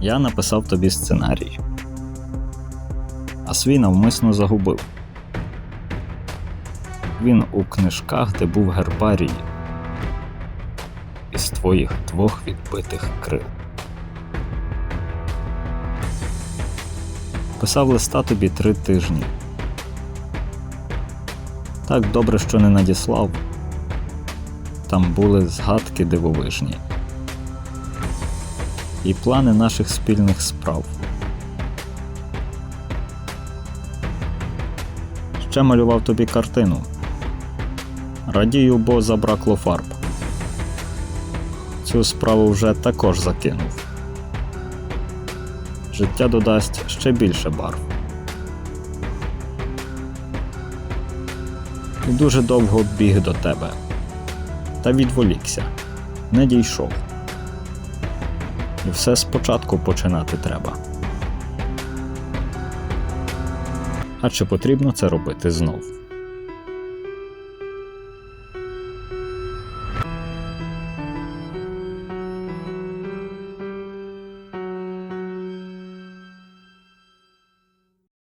Я написав тобі сценарій. А свій навмисно загубив. Він у книжках, де був гербарій. Із твоїх двох відбитих крил. Писав листа тобі три тижні. Так добре, що не надіслав. Там були згадки дивовижні. І плани наших спільних справ. Ще малював тобі картину. Радію, бо забракло фарб. Цю справу вже також закинув. Життя додасть ще більше барв. І дуже довго біг до тебе. Та відволікся, не дійшов. Все спочатку починати треба. А чи потрібно це робити знов?